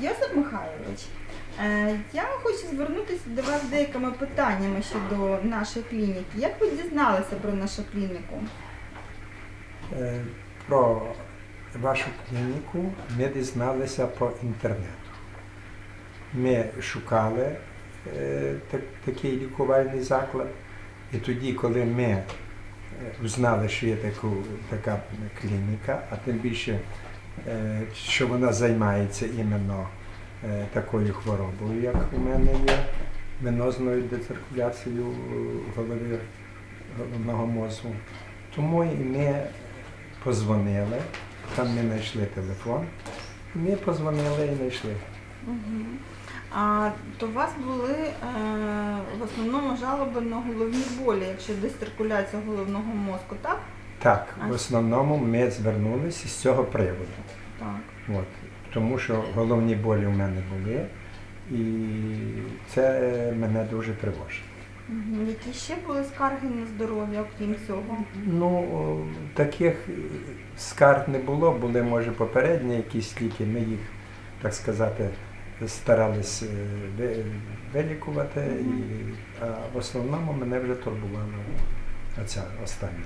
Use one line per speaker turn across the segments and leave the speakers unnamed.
Йосип Михайлович, е, я хочу звернутися до вас з деякими питаннями щодо нашої клініки. Як ви дізналися про нашу клініку?
Е, Про вашу клініку ми дізналися по інтернету. Ми шукали е, такий лікувальний заклад, і тоді, коли ми узнали, що є така клініка, а тим більше, що вона займається іменно е, такою хворобою, як у мене є, венозною дециркуляцією голови головного мозку. Тому і ми позвонили, там ми знайшли телефон, ми позвонили і знайшли.
А то у вас були е, в основному жалоби на головні болі, якщо дециркуляція головного мозку, так?
Так, в основному ми звернулися з цього приводу.
Так.
От, тому що головні болі у мене були, і це мене дуже тривожить.
Які ще були скарги на здоров'я, окрім цього?
Ну, таких скарг не було, були, може, попередні якісь ліки, ми їх, так сказати, старались е, ви- вилікувати, і, а в основному мене вже турбувала оця остання.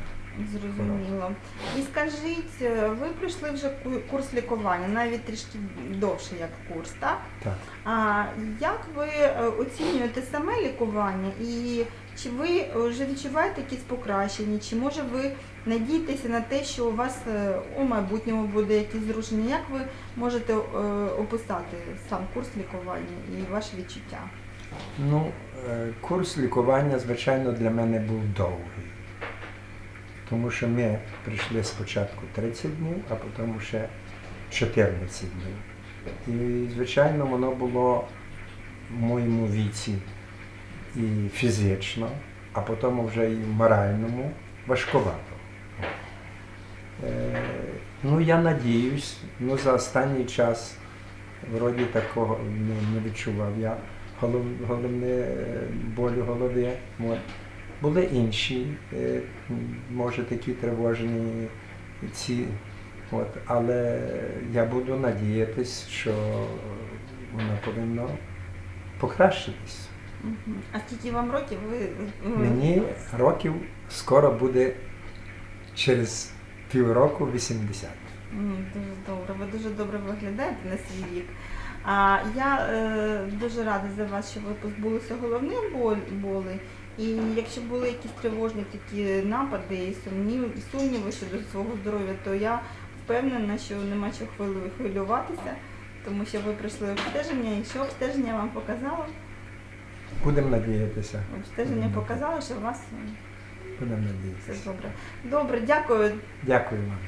Зрозуміло. І скажіть, е, ви пройшли вже ку- курс лікування, навіть трішки довше як курс, так?
Так.
А як ви е, оцінюєте саме лікування і чи ви вже відчуваєте якісь покращення, чи може ви надієтеся на те, що у вас е, у майбутньому буде якісь зрушення? Як ви можете е, описати сам курс лікування і ваші відчуття?
Ну, е, курс лікування, звичайно, для мене був довгий. Тому що ми прийшли спочатку 30 днів, а потім ще 14 днів. І, звичайно, воно було в моєму віці і фізично, а потім вже і моральному важкувато. Е, ну, я надіюсь, ну, за останній час вроді такого не, відчував я голов, головне е, болю голови. Були інші, е, може такі тривожні ці, от, але я буду надіятись, що воно повинно покращитись.
А скільки вам років? Ви...
Мені років скоро буде через півроку 80.
Дуже добре, ви дуже добре виглядаєте на свій вік. А я е, дуже рада за вас, що ви позбулися головних болей. І якщо були якісь тривожні такі напади і сумнів, і сумніви щодо свого здоров'я, то я впевнена, що нема чого хвилю- хвилюватися, тому що ви пройшли обстеження, і що обстеження вам показало?
Будемо надіятися.
Обстеження показало, що у вас е,
Будемо
все
надіятися.
добре. Добре, дякую.
Дякую вам.